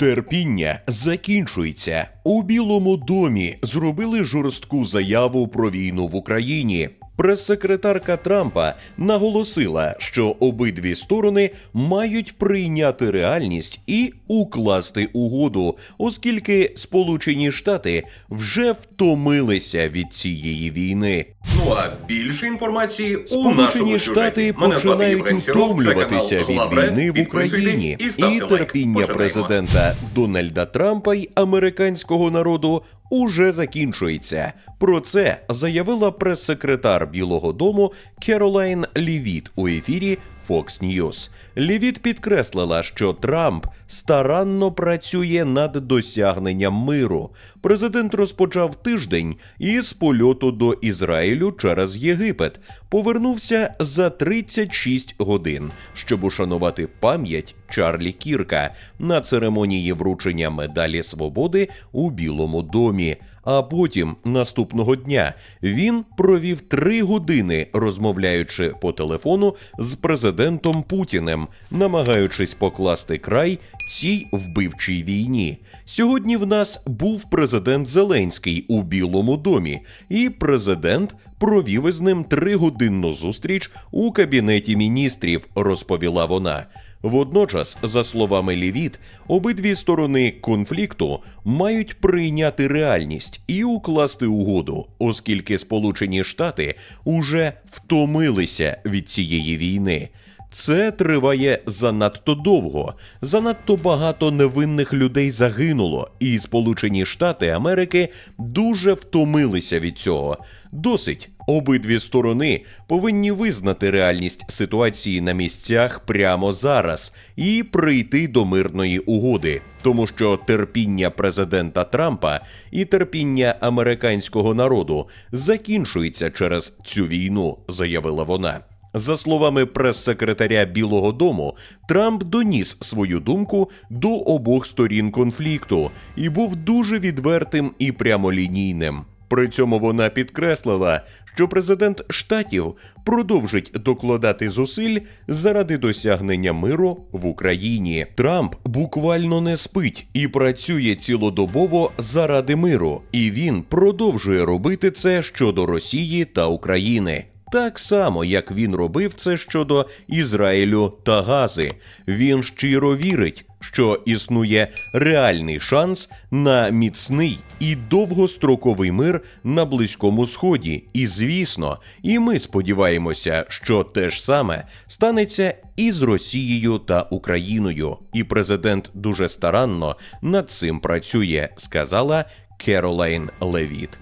Терпіння закінчується. У Білому домі зробили жорстку заяву про війну в Україні. Прес-секретарка Трампа наголосила, що обидві сторони мають прийняти реальність і укласти угоду, оскільки Сполучені Штати вже втомилися від цієї війни. Ну а більше інформації у Сполучені Штати сюжеті. Починають втомлюватися від війни в Україні, і терпіння президента Дональда Трампа й американського народу уже закінчується. Про це заявила прес-секретар Білого Дому Керолайн Лівіт у ефірі Fox News. Лівіт підкреслила, що Трамп старанно працює над досягненням миру. Президент розпочав тиждень із польоту до Ізраїлю через Єгипет. Повернувся за 36 годин, щоб ушанувати пам'ять Чарлі Кірка на церемонії вручення медалі свободи у Білому домі. А потім наступного дня він провів три години, розмовляючи по телефону з президентом Путіним, намагаючись покласти край цій вбивчій війні. Сьогодні в нас був президент Зеленський у Білому домі, і президент провів із ним тригодинну зустріч у кабінеті міністрів, розповіла вона. Водночас, за словами Лівіт, обидві сторони конфлікту мають прийняти реальність і укласти угоду, оскільки Сполучені Штати уже втомилися від цієї війни. Це триває занадто довго. Занадто багато невинних людей загинуло, і Сполучені Штати Америки дуже втомилися від цього. Досить. Обидві сторони повинні визнати реальність ситуації на місцях прямо зараз і прийти до мирної угоди, тому що терпіння президента Трампа і терпіння американського народу закінчується через цю війну, заявила вона. За словами прес-секретаря Білого Дому, Трамп доніс свою думку до обох сторін конфлікту і був дуже відвертим і прямолінійним. При цьому вона підкреслила, що президент штатів продовжить докладати зусиль заради досягнення миру в Україні. Трамп буквально не спить і працює цілодобово заради миру, і він продовжує робити це щодо Росії та України. Так само, як він робив це щодо Ізраїлю та Гази. Він щиро вірить, що існує реальний шанс на міцний і довгостроковий мир на Близькому Сході. І звісно, і ми сподіваємося, що те ж саме станеться і з Росією та Україною. І президент дуже старанно над цим працює, сказала Керолайн Левіт.